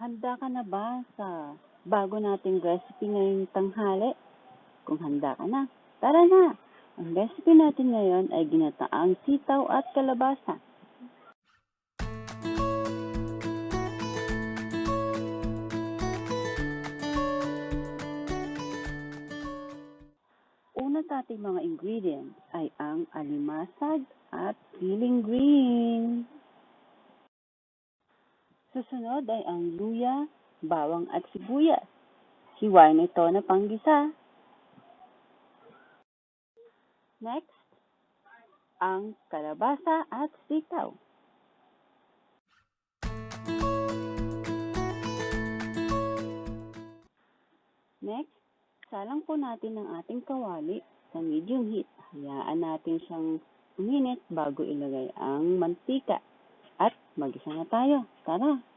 Handa ka na ba sa bago nating recipe ngayong tanghali? Kung handa ka na, tara na! Ang recipe natin ngayon ay ginataang sitaw at kalabasa. Una sa ating mga ingredients ay ang alimasag at siling green. Susunod ay ang luya, bawang at sibuyas. Hiwain ito na panggisa. Next, ang kalabasa at sitaw. Next, salang po natin ang ating kawali sa medium heat. Hayaan natin siyang uminit bago ilagay ang mantika. At magisa na tayo. Tara!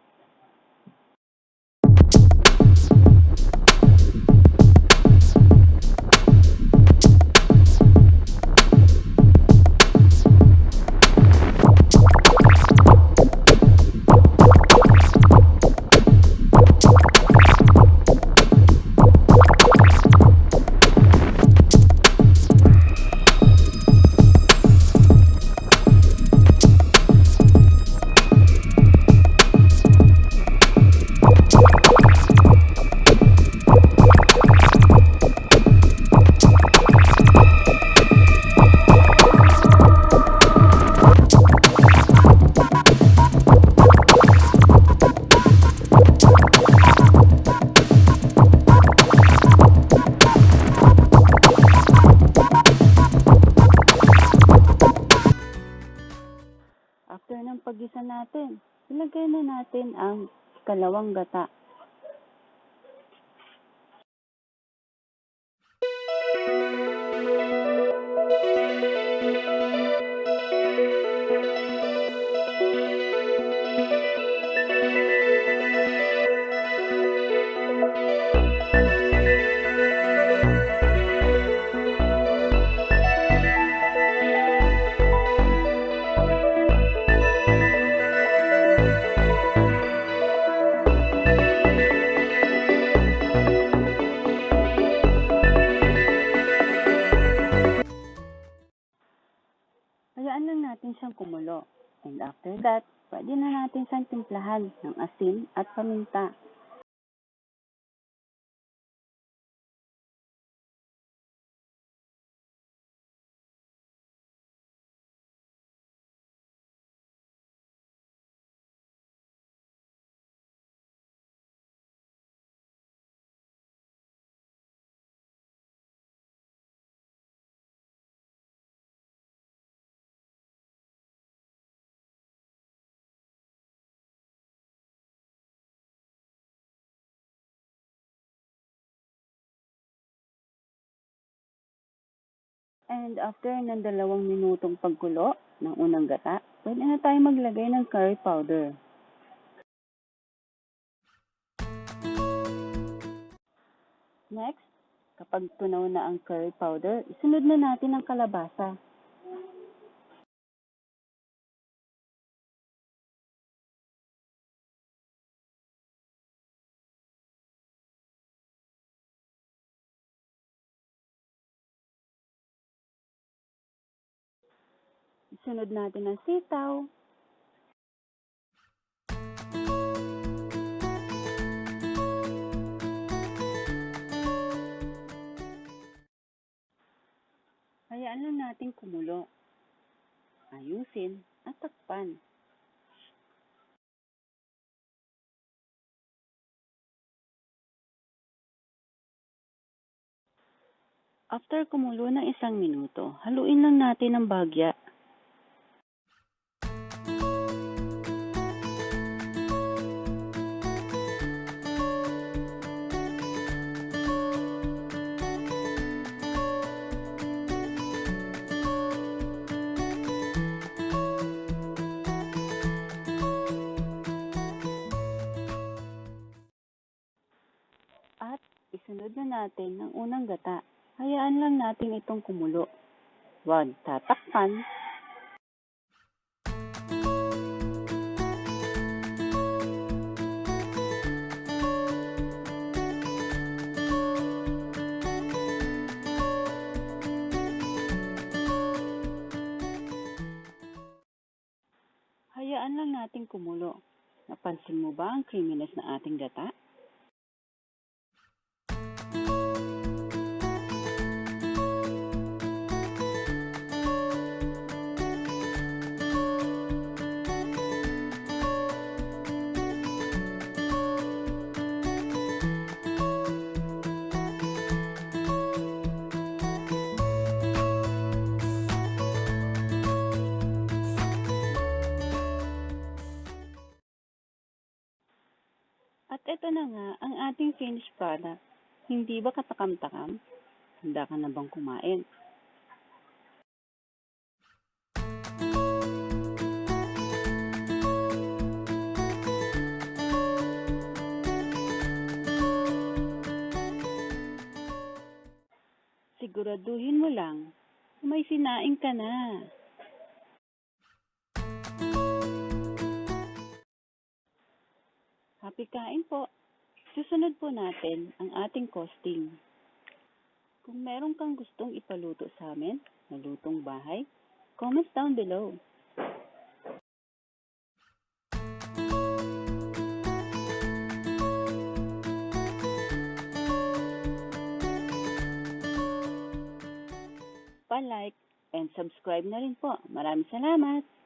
Ng paggisa natin, ilagay na natin ang kalawang gata. Hayaan siyang kumulo. And after that, pwede na natin siyang timplahan ng asin at paminta. And after ng dalawang minutong pagkulo ng unang gata, pwede na tayo maglagay ng curry powder. Next, kapag tunaw na ang curry powder, isunod na natin ang kalabasa. Isunod natin ang sitaw. Hayaan lang natin kumulo. Ayusin at takpan. After kumulo ng isang minuto, haluin lang natin ang bagya isunod na natin ang unang gata. Hayaan lang natin itong kumulo. Huwag tatakpan. Hayaan lang natin kumulo. Napansin mo ba ang creaminess na ating gata? At ito na nga ang ating finished product. Hindi ba katakam-takam? Handa ka na bang kumain? Siguraduhin mo lang may sinaing ka na. Happy kain po. Susunod po natin ang ating costing. Kung meron kang gustong ipaluto sa amin na lutong bahay, comments down below. Pa-like and subscribe na rin po. Maraming salamat!